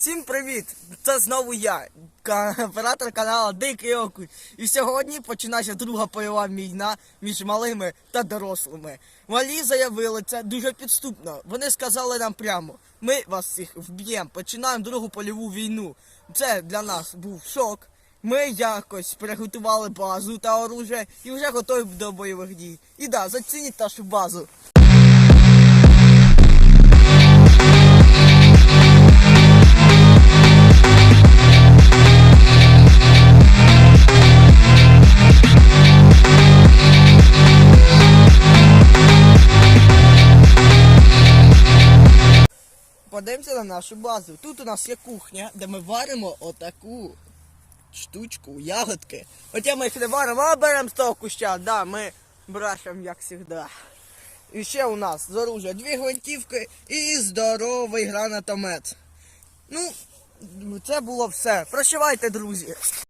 Всім привіт! Це знову я, оператор каналу Дикий Окунь. І сьогодні починається друга бойова війна між малими та дорослими. Малі заявили це дуже підступно. Вони сказали нам прямо: ми вас всіх вб'ємо, починаємо другу польову війну. Це для нас був шок. Ми якось приготували базу та оружие і вже готові до бойових дій. І да, зацініть нашу базу. Подивимося на нашу базу. Тут у нас є кухня, де ми варимо отаку штучку, ягодки. Хоча ми їх не варимо, а беремо з того куща. Да, ми брашемо, як завжди. І ще у нас з оружя дві гвинтівки і здоровий гранатомет. Ну, це було все. Прощавайте, друзі.